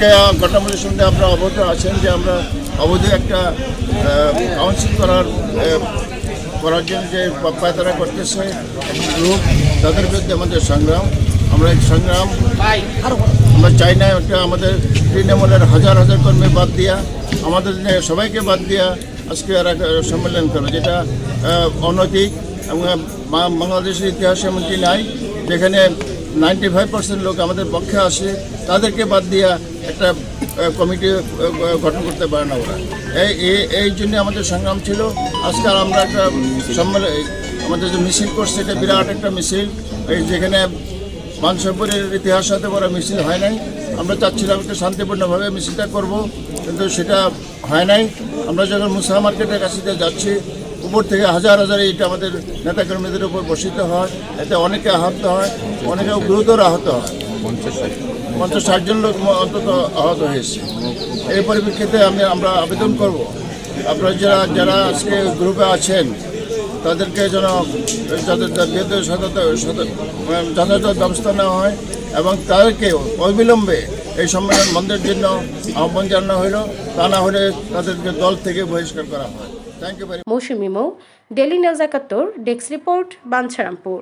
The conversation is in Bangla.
আজকে ঘটনাবলীর সঙ্গে আমরা অবগত আছেন যে আমরা অবধি একটা কাউন্সিল করার করার জন্য যে পায়তারা করতেছে গ্রুপ তাদের বিরুদ্ধে আমাদের সংগ্রাম। আমরা এই সংগ্রাম, আমরা চাই না একটা আমাদের তৃণমূলের হাজার হাজার কর্মী বাদ দিয়া, আমাদের সবাইকে বাদ দিয়া আজকে আর সম্মেলন করো, যেটা অনৈতিক এবং বাংলাদেশের ইতিহাসে এমনকি নাই, যেখানে নাইনটি ফাইভ পার্সেন্ট লোক আমাদের পক্ষে আসে, তাদেরকে বাদ দিয়া একটা কমিটি গঠন করতে পারে না ওরা। এই, এই- জন্য আমাদের সংগ্রাম ছিল। আজকাল আমরা একটা সম্মেলন আমাদের যে মিছিল করছে, এটা বিরাট একটা মিছিল। এই যেখানে মানসপুরের ইতিহাস সাথে বড় মিছিল হয় নাই। আমরা চাচ্ছিলাম একটু শান্তিপূর্ণভাবে মিছিলটা করব, কিন্তু সেটা হয় নাই। আমরা যখন মুসা মার্কেটের কাছে যাচ্ছি উপর থেকে হাজার হাজার ইট আমাদের নেতাকর্মীদের উপর বসিত হয়, এতে অনেকে আহত হয় অনেকে গুরুতর আহত হয়। পঞ্চাশ ষাট জন লোক অন্তত আহত হয়েছে। এই পরিপ্রেক্ষিতে আমি, আমরা আবেদন করব। আপনারা যারা যারা আজকে গ্রুপে আছেন, তাদেরকে যেন যথাযথ ব্যবস্থা নেওয়া হয় এবং তাদেরকে অবিলম্বে এই সম্মেলন বন্ধের জন্য আহ্বান জানানো হইল। তা না হলে তাদেরকে দল থেকে বহিষ্কার করা হয়। Thank you very Mousumi Mou daily news একাত্তর, ডেস্ক রিপোর্ট, বাঞ্ছারামপুর।